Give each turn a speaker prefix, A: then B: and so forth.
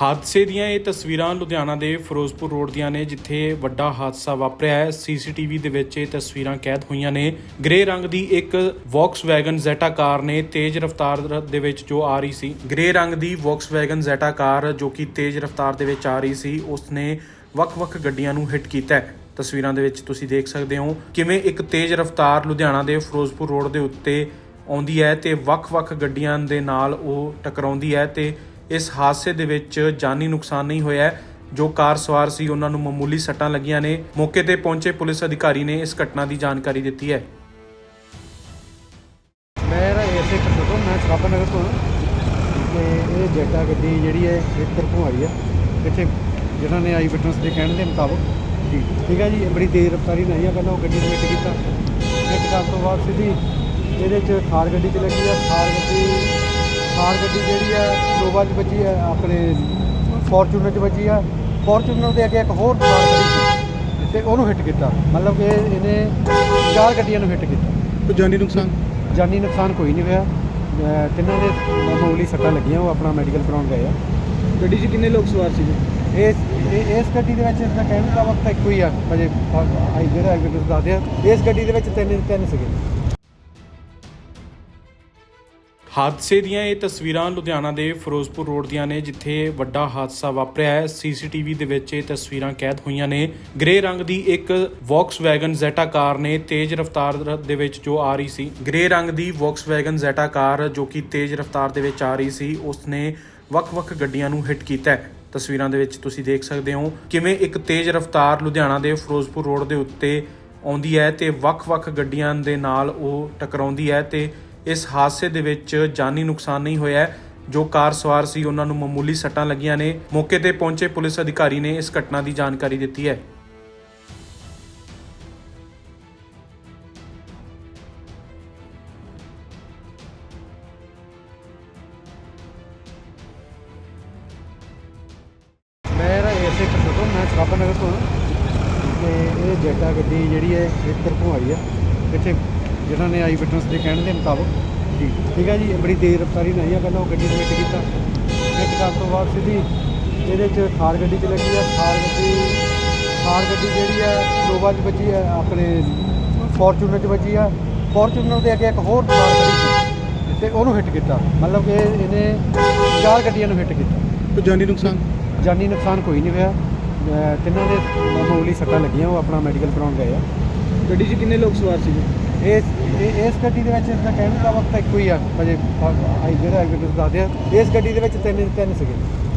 A: ਹਾਦਸੇ ਦੀਆਂ ਇਹ ਤਸਵੀਰਾਂ ਲੁਧਿਆਣਾ ਦੇ ਫਿਰੋਜ਼ਪੁਰ ਰੋਡ ਦੀਆਂ ਨੇ, ਜਿੱਥੇ ਵੱਡਾ ਹਾਦਸਾ ਵਾਪਰਿਆ ਹੈ। ਸੀਸੀਟੀਵੀ ਦੇ ਵਿੱਚ ਇਹ ਤਸਵੀਰਾਂ ਕੈਦ ਹੋਈਆਂ ਨੇ। ਗ੍ਰੇ ਰੰਗ ਦੀ ਇੱਕ ਵੌਕਸਵੈਗਨ ਜ਼ੈਟਾ ਕਾਰ ਨੇ ਤੇਜ਼ ਰਫ਼ਤਾਰ ਦੇ ਵਿੱਚ ਜੋ ਆ ਰਹੀ ਸੀ। ਗ੍ਰੇ ਰੰਗ ਦੀ ਵੌਕਸਵੈਗਨ ਜ਼ੈਟਾ ਕਾਰ ਜੋ ਕਿ ਤੇਜ਼ ਰਫ਼ਤਾਰ ਦੇ ਵਿੱਚ ਆ ਰਹੀ ਸੀ ਉਸ ਨੇ ਵੱਖ-ਵੱਖ ਗੱਡੀਆਂ ਨੂੰ ਹਿੱਟ ਕੀਤਾ ਤਸਵੀਰਾਂ ਦੇ ਵਿੱਚ ਤੁਸੀਂ ਦੇਖ ਸਕਦੇ ਹੋ ਕਿਵੇਂ ਇੱਕ ਤੇਜ਼ ਰਫ਼ਤਾਰ ਲੁਧਿਆਣਾ ਦੇ ਫਿਰੋਜ਼ਪੁਰ ਰੋਡ ਦੇ ਉੱਤੇ ਆਉਂਦੀ ਹੈ ਤੇ ਵੱਖ-ਵੱਖ ਗੱਡੀਆਂ ਦੇ ਨਾਲ ਉਹ ਟਕਰਾਉਂਦੀ ਹੈ ਤੇ ਇਸ ਹਾਦਸੇ ਦੇ ਵਿੱਚ ਜਾਨੀ ਨੁਕਸਾਨ ਨਹੀਂ ਹੋਇਆ ਜੋ ਕਾਰ ਸਵਾਰ ਸੀ, ਉਹਨਾਂ ਨੂੰ ਮਾਮੂਲੀ ਸੱਟਾਂ ਲੱਗੀਆਂ ਨੇ। ਮੌਕੇ ਤੇ ਪਹੁੰਚੇ ਪੁਲਿਸ ਅਧਿਕਾਰੀ ਨੇ ਇਸ ਘਟਨਾ ਦੀ ਜਾਣਕਾਰੀ ਦਿੱਤੀ ਹੈ।
B: ਮੈਂ ਐਸੇ ਕਰ ਮੈਂ ਸਰਾਭਾ ਨਗਰ ਤੋਂ ਤੇ ਇਹ ਜੈਟਾ ਗੱਡੀ ਜਿਹੜੀ ਹੈ ਇੱਕ ਤਰਫੋਂ ਆਈ ਹੈ। ਇੱਥੇ ਜਿਨ੍ਹਾਂ ਨੇ ਆਈ ਵਿਟਨੈਸ ਦੇ ਕਹਿਣ ਦੇ ਮੁਤਾਬਕ। ਜੀ। ਠੀਕ ਹੈ ਜੀ ਬੜੀ ਤੇਜ਼ ਰਫ਼ਤਾਰੀ ਨਹੀਂ ਆ। ਪਹਿਲਾਂ ਉਹ ਗੱਡੀ ਨੂੰ ਹਿੱਟ ਕੀਤਾ। ਹਿੱਟ ਕਰਨ ਤੋਂ ਬਾਅਦ ਸਿੱਧੀ ਇਹਦੇ 'ਚ ਥਾਰ ਗੱਡੀ 'ਚ ਲੱਗੀ ਆ। ਥਾਰ ਗੱਡੀ ਥਾਰ ਗੱਡੀ ਜਿਹੜੀ ਹੈ ਨੋਵਾ 'ਚ ਵੱਜੀ ਹੈ ਆਪਣੇ ਫੋਰਚੂਨਰ 'ਚ ਵੱਜੀ ਹੈ ਫੋਰਚੂਨਰ ਦੇ ਅੱਗੇ ਇੱਕ ਹੋਰ ਥਾਰ ਗੱਡੀ ਸੀ ਤੇ ਉਹਨੂੰ ਹਿੱਟ ਕੀਤਾ। ਮਤਲਬ ਕਿ ਇਹਨੇ ਚਾਰ ਗੱਡੀਆਂ ਨੂੰ ਹਿੱਟ ਕੀਤਾ।
C: ਕੋਈ ਜਾਨੀ ਨੁਕਸਾਨ?
B: ਜਾਨੀ ਨੁਕਸਾਨ ਕੋਈ ਨਹੀਂ ਹੋਇਆ। ਅਹ ਤਿੰਨਾਂ ਦੇ ਮਾਮੂਲੀ ਸੱਟਾਂ ਲੱਗੀਆਂ ਉਹ ਆਪਣਾ ਮੈਡੀਕਲ ਕਰਾਉਣ ਗਏ ਆ।
C: ਗੱਡੀ 'ਚ ਕਿੰਨੇ ਲੋਕ ਸਵਾਰ ਸੀਗੇ?
B: ਇਸ ਇਹ- ਇਸ ਗੱਡੀ ਦੇ ਵਿੱਚ ਦਾ ਕਹਿਣ ਦਾ ਵਕਤ ਇੱਕੋ ਹੀ ਆ ਅਜੇ ਆਈ ਜਿਹੜਾ ਐਗਰੀਕਲਚਰ ਦੱਸਦੇ ਆ ਇਸ ਗੱਡੀ ਦੇ ਵਿੱਚ ਤਿੰਨ ਤਿੰਨ ਸੀਗੇ।
A: ਹਾਦਸੇ ਦੀਆਂ ਇਹ ਤਸਵੀਰਾਂ ਲੁਧਿਆਣਾ ਦੇ ਫਿਰੋਜ਼ਪੁਰ ਰੋਡ ਦੀਆਂ ਨੇ, ਜਿੱਥੇ ਵੱਡਾ ਹਾਦਸਾ ਵਾਪਰਿਆ ਹੈ। ਸੀਸੀਟੀਵੀ ਦੇ ਵਿੱਚ ਇਹ ਤਸਵੀਰਾਂ ਕੈਦ ਹੋਈਆਂ ਨੇ। ਗ੍ਰੇ ਰੰਗ ਦੀ ਇੱਕ ਵੌਕਸਵੈਗਨ ਜ਼ੈਟਾ ਕਾਰ ਨੇ ਤੇਜ਼ ਰਫ਼ਤਾਰ ਦੇ ਵਿੱਚ ਜੋ ਆ ਰਹੀ ਸੀ, ਗ੍ਰੇ ਰੰਗ ਦੀ ਵੌਕਸਵੈਗਨ ਜ਼ੈਟਾ ਕਾਰ ਜੋ ਕਿ ਤੇਜ਼ ਰਫ਼ਤਾਰ ਦੇ ਵਿੱਚ ਆ ਰਹੀ ਸੀ ਉਸ ਨੇ ਵੱਖ-ਵੱਖ ਗੱਡੀਆਂ ਨੂੰ ਹਿੱਟ ਕੀਤਾ ਹੈ। ਤਸਵੀਰਾਂ ਦੇ ਵਿੱਚ ਤੁਸੀਂ ਦੇਖ ਸਕਦੇ ਹੋ ਕਿਵੇਂ ਇੱਕ ਤੇਜ਼ ਰਫ਼ਤਾਰ ਲੁਧਿਆਣਾ ਦੇ ਫਿਰੋਜ਼ਪੁਰ ਰੋਡ ਦੇ ਉੱਤੇ ਆਉਂਦੀ ਹੈ ਤੇ ਵੱਖ-ਵੱਖ ਗੱਡੀਆਂ ਦੇ ਨਾਲ ਉਹ ਟਕਰਾਉਂਦੀ ਹੈ ਤੇ ਇਸ ਹਾਦਸੇ ਦੇ ਵਿੱਚ ਜਾਨੀ ਨੁਕਸਾਨ ਨਹੀਂ ਹੋਇਆ ਹੈ। ਜੋ ਕਾਰ ਸਵਾਰ ਸੀ, ਉਹਨਾਂ ਨੂੰ ਮਾਮੂਲੀ ਸੱਟਾਂ ਲੱਗੀਆਂ ਨੇ ਮੌਕੇ ਤੇ ਪਹੁੰਚੇ ਪੁਲਿਸ ਅਧਿਕਾਰੀ ਨੇ ਇਸ ਘਟਨਾ ਦੀ ਜਾਣਕਾਰੀ ਦਿੱਤੀ ਹੈ
B: ਮੇਰਾ ਐਸੇ ਕਰ ਤੋਂ ਮੈਂ ਸਰਾਭਾ ਨਗਰ ਤੋਂ ਹਾਂ। ਤੇ ਇਹ ਜੈਟਾ ਗੱਡੀ ਜਿਹੜੀ ਹੈ ਇੱਕ ਤਰਫੋਂ ਆਈ ਹੈ ਇੱਥੇ ਜਿਹਨਾਂ ਨੇ ਆਈ ਵਿਟਨੈਸ ਦੇ ਕਹਿਣ ਦੇ ਮੁਤਾਬਕ। ਜੀ ਠੀਕ ਹੈ ਜੀ ਬੜੀ ਤੇਜ਼ ਰਫ਼ਤਾਰੀ ਨਹੀਂ ਹੈ ਪਹਿਲਾਂ ਉਹ ਗੱਡੀ ਨੂੰ ਹਿੱਟ ਕੀਤਾ। ਹਿੱਟ ਕਰਨ ਤੋਂ ਬਾਅਦ ਸਿੱਧੀ ਇਹਦੇ 'ਚ ਥਾਰ ਗੱਡੀ 'ਚ ਲੱਗੀ ਹੈ ਥਾਰ ਗੱਡੀ ਥਾਰ ਗੱਡੀ ਜਿਹੜੀ ਹੈ ਨੋਵਾ 'ਚ ਵੱਜੀ ਹੈ ਆਪਣੇ ਫੋਰਚੂਨਰ 'ਚ ਵੱਜੀ ਹੈ ਫੋਰਚੂਨਰ ਦੇ ਅੱਗੇ ਇੱਕ ਹੋਰ ਥਾਰ ਗੱਡੀ ਸੀ ਤੇ ਉਹਨੂੰ ਹਿੱਟ ਕੀਤਾ। ਮਤਲਬ ਕਿ ਇਹਨੇ ਚਾਰ ਗੱਡੀਆਂ ਨੂੰ ਹਿੱਟ ਕੀਤਾ।
C: ਕੋਈ ਜਾਨੀ ਨੁਕਸਾਨ?
B: ਜਾਨੀ ਨੁਕਸਾਨ ਕੋਈ ਨਹੀਂ ਹੋਇਆ। ਤਿੰਨਾਂ ਦੇ ਮਾਮੂਲੀ ਸੱਟਾਂ ਲੱਗੀਆਂ ਉਹ ਆਪਣਾ ਮੈਡੀਕਲ ਕਰਾਉਣ ਗਏ ਆ।
C: ਗੱਡੀ 'ਚ ਕਿੰਨੇ ਲੋਕ ਸਵਾਰ ਸੀਗੇ?
B: ਇਸ, ਇਹ- ਇਸ ਗੱਡੀ ਦੇ ਵਿੱਚ ਦਾ ਕਹਿਣ ਦਾ ਵਕਤ ਇੱਕੋ ਹੀ ਆ ਅਜੇ ਆਈ ਜਿਹੜਾ ਐਗਰੀਕਲਚਰ ਦੱਸਦੇ ਆ, ਇਸ ਗੱਡੀ ਦੇ ਵਿੱਚ ਤਿੰਨ ਤਿੰਨ ਸੀਗੇ।